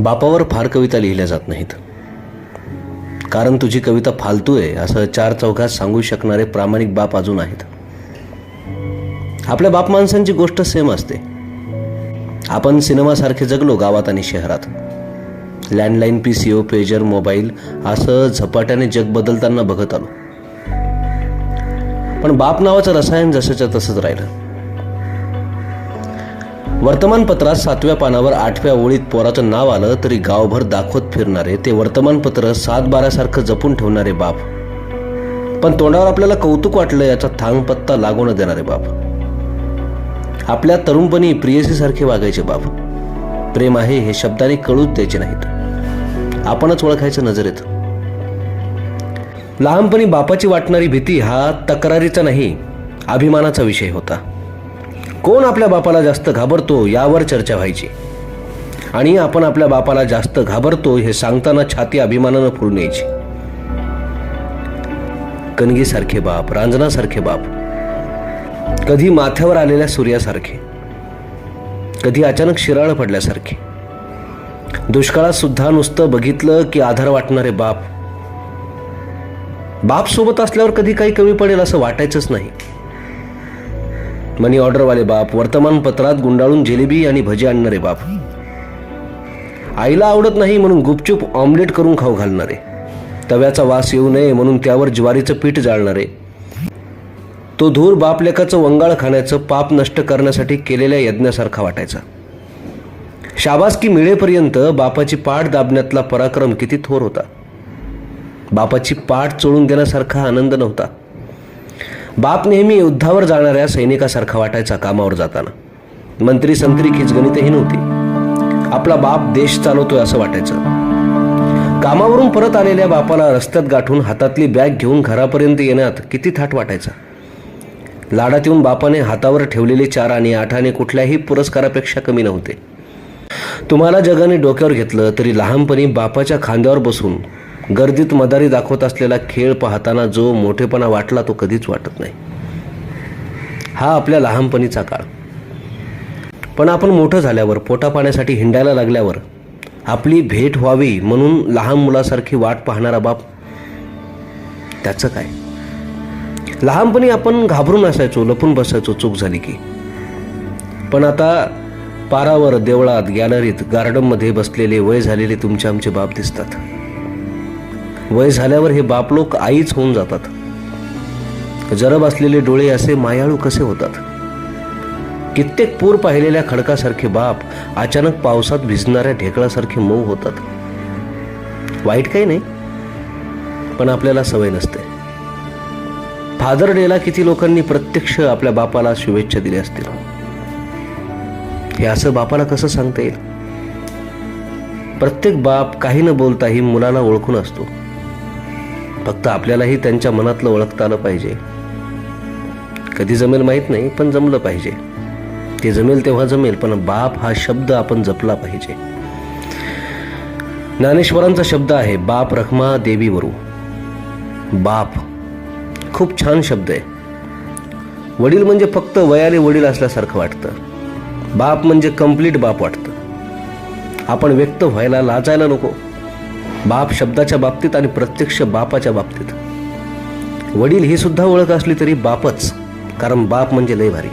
बापावर फार कविता लिहिल्या जात नाहीत. कारण तुझी कविता फालतू आहे असं चार चौघात सांगू शकणारे प्रामाणिक बाप अजून आहेत. आपल्या बाप माणसांची गोष्ट सेम असते. आपण सिनेमासारखे जगलो गावात आणि शहरात. Landline P C O pager mobile असं झपाट्याने जग बदलताना बघत आलो. पण बाप नावाचं रसायन जसंच्या तसंच राहिलं. वर्तमानपत्रात सातव्या पानावर आठव्या ओळीत पोराचं नाव आलं तरी गावभर दाखवत फिरणारे ते वर्तमानपत्र सात बारासारखं जपून ठेवणारे बाप. पण तोंडावर आपल्याला कौतुक वाटलं याचा थांगपत्ता लागू न देणारे बाप. आपल्या तरुणपणी प्रियसीसारखे वागायचे बाप. प्रेम आहे हे शब्दाने कळूच द्यायचे नाहीत. आपणच ओळखायचं नजरेत. लहानपणी बापाची वाटणारी भीती हा तक्रारीचा नाही अभिमानाचा विषय होता. कोण आपल्या बापाला जास्त घाबरतो यावर चर्चा व्हायची. आणि आपण आपल्या बापाला जास्त घाबरतो हे सांगताना छाती अभिमानानं फुलून यायची. कणगीसारखे बाप रांजणासारखे बाप. कधी माथ्यावर आलेल्या सूर्यासारखे. कधी अचानक शिराळ पडल्यासारखे. दुष्काळात सुद्धा नुसतं बघितलं की आधार वाटणारे बाप. बाप सोबत असल्यावर कधी काही कमी पडेल असं वाटायचंच नाही. मनी ऑर्डरवाले बाप वर्तमानपत्रात गुंडाळून जिलेबी आणि भजी आणणारे बाप. आईला आवडत नाही म्हणून गुपचूप ऑमलेट करून खाऊ घालणारे. तव्याचा वास येऊ नये म्हणून त्यावर ज्वारीचं पीठ जाळणारे. तो धूर बापलेखाचं वंगाळ खाण्याचं पाप नष्ट करण्यासाठी केलेल्या यज्ञासारखा वाटायचा. शाबासकी मिळेपर्यंत बापाची पाठ दाबण्यातला पराक्रम किती थोर होता. बापाची पाठ चोळून देण्यासारखा आनंद नव्हता. बाप नेहमी युद्धावर जाणाऱ्या सैनिकासारखा वाटायचा कामावर जाताना. मंत्री संत्री खिचगणितही नव्हती. आपला बाप देश चालवतोय असं वाटायचं. कामावरून परत आलेल्या बापाला रस्त्यात गाठून हातातली बॅग घेऊन घरापर्यंत येण्यात किती थाट वाटायचा. लाडात येऊन बापाने हातावर ठेवलेले चार आणि आठ आणि कुठल्याही पुरस्कारापेक्षा कमी नव्हते. तुम्हाला जगाने डोक्यावर घेतलं तरी लहानपणी बापाच्या खांद्यावर बसून गर्दीत मदारी दाखवत असलेला खेळ पाहताना जो मोठेपणा वाटला तो कधीच वाटत नाही. हा आपल्या लहानपणीचा काळ. पण आपण मोठं झाल्यावर पोटा पाण्यासाठी हिंडायला लागल्यावर आपली भेट व्हावी म्हणून लहान मुलासारखी वाट पाहणारा बाप त्याचं काय? लहानपणी आपण घाबरून असायचो लपून बसायचो चूक झाली की. पण आता पारावर देवळात गॅलरीत गार्डनमध्ये बसलेले वय झालेले तुमचे आमचे बाप दिसतात. वय झाल्यावर हे बाप लोक आईच होऊन जातात. जरब असलेले डोळे असे मायाळू कसे होतात? कित्येक पूर पाहिलेल्या खडकासारखे बाप अचानक पावसात भिजणाऱ्या ढेकळासारखे मऊ होतात. वाईट काही नाही पण आपल्याला सवय नसते. फादर डेला किती लोकांनी प्रत्यक्ष आपल्या बापाला शुभेच्छा दिल्या असतील? हे असं बापाला कसं सांगता येईल? प्रत्येक बाप काही न बोलताही मुलाला ओळखून असतो. फक्त आपल्यालाही त्यांच्या मनातलं ओळखता आलं पाहिजे. कधी जमेल माहीत नाही पण जमलं पाहिजे. ते जमेल तेव्हा जमेल पण बाप हा शब्द आपण जपला पाहिजे. ज्ञानेश्वरांचा शब्द आहे बाप रखमा देवी वरू. बाप खूप छान शब्द आहे. वडील म्हणजे फक्त वयाने वडील असल्यासारखं वाटतं. बाप म्हणजे कंप्लीट बाप वाटतं. आपण व्यक्त व्हायला लाजायला नको. बाप शब्दाच्या बाबतीत आणि प्रत्यक्ष बापाच्या बाबतीत. वडील ही सुद्धा ओळख असली तरी बापच कारण बाप म्हणजे लय भारी.